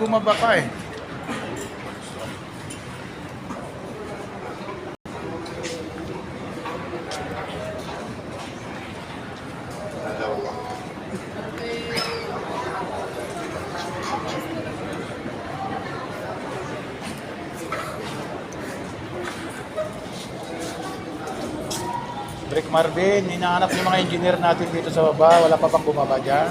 bumaba pa eh. Brick Marvin, hinahanap yung mga engineer natin dito sa baba. Wala pa bang bumaba dyan?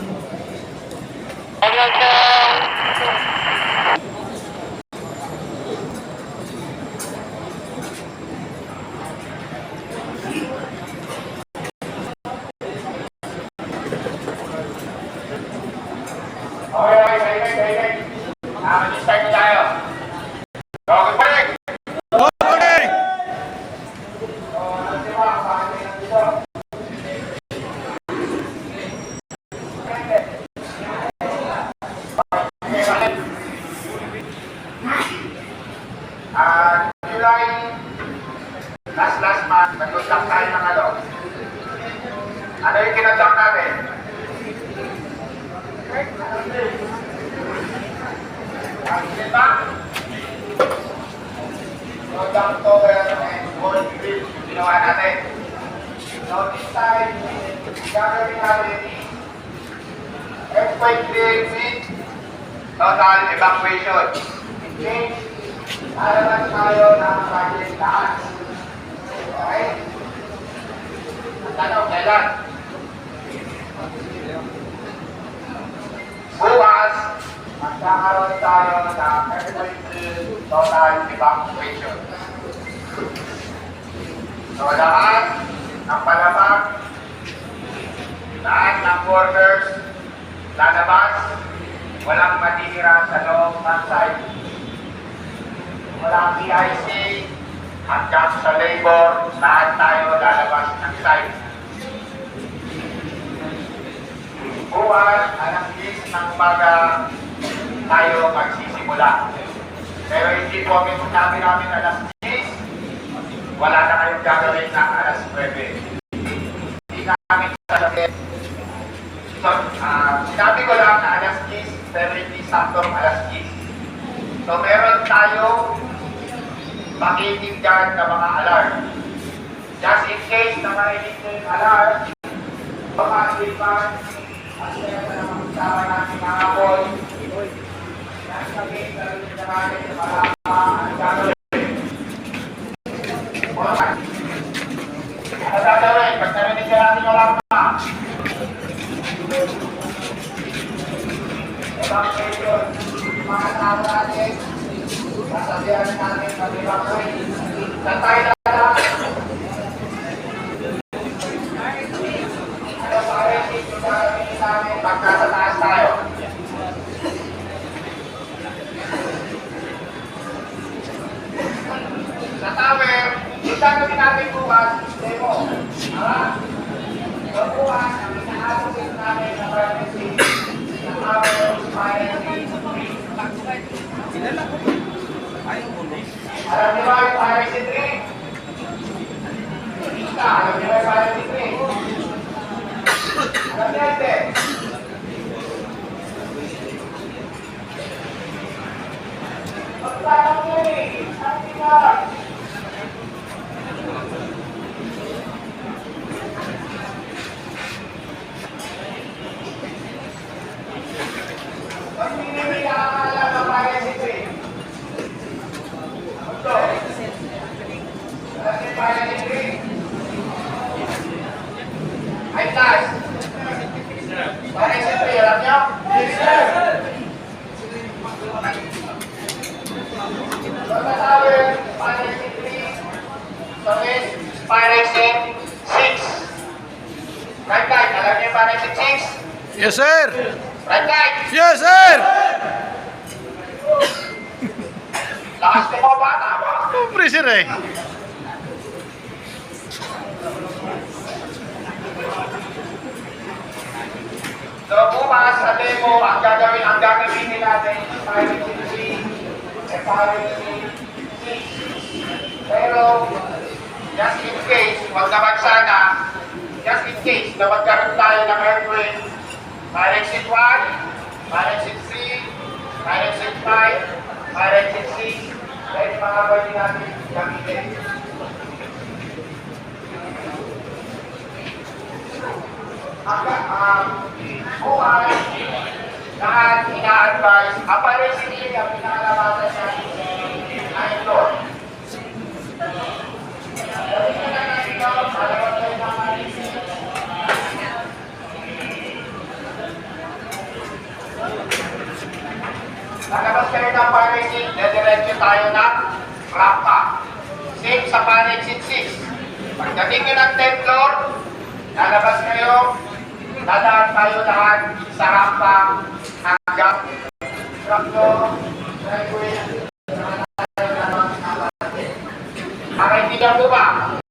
Okay, okay, okay, okay, okay. Ah, mag-start na tayo. So, good morning. Good morning! Ah, July, last last month, nag-contact tayo ng ano. Kinontact natin? Ang diba? Contact tower and gold yung ginawa natin. So this time, gagawin natin earthquake creating total evacuation. Case Lalabas tayo ng budget taas. Okay? Ang tanong, kailan? Bukas, magkakaroon tayo ng emergency total evacuation. So lahat ng palabas, lahat ng workers, lalabas, walang matitira sa loob ng site walang PIC, hanggang sa labor, lahat tayo lalabas ng site. Buwan, alas 10 ng umaga, tayo magsisimula. Pero hindi po kami sinabi namin alas 10, wala na kayong gagawin ng alas 9. Hindi namin sasabihin. So, ah, sinabi ko lang na alas 10, pero hindi saktong alas 10. So meron tayo makikinig ng mga alarm. Just in case na marinig ko yung alarm, baka ipan, at meron na naman kasama natin mga boy. Mga tao natin, sasabihan natin mag-evacuate. Saan tayo lalakad? Ano pa rin dito sa amin namin pag nasa taas tayo? Sa tower, yung gagawin natin bukas, demo. Ha? So bukas, ang inaasok namin sa emergency, sa tower, fire, alam niyo ba yung RC3? Isa, alam niyo ba yung RC3? Alam niyo ate? Pagkakang yun eh, sabi ka. Pag hindi ka alam ng RC3, ito, Alam niyo ba yung RC3? Ay, taas. RC3, alam niyo? Yes, sir. Mga tower, RC3, sa west, RC6. Right RC6? Yes, sir! Right Yes, sir! Lakas mga bata. Siyempre, sir eh. So bukas sa demo, ang gagawin, ang gagawin natin is RC3, RC6. Pero, just in case, wag naman sana, just in case na magkaroon tayo ng earthquake, RC1, RC3, ang pinakalabasan niya ay ito. Dali na natin ito, malawag tayo ng malisip. Lalabas kayo ng panic dediretso tayo ng rampa. Same sa panic 6. Pagdating nyo ng 10th floor, lalabas kayo, dadaan tayo lahat sa rampa hanggang Akan tidak berubah.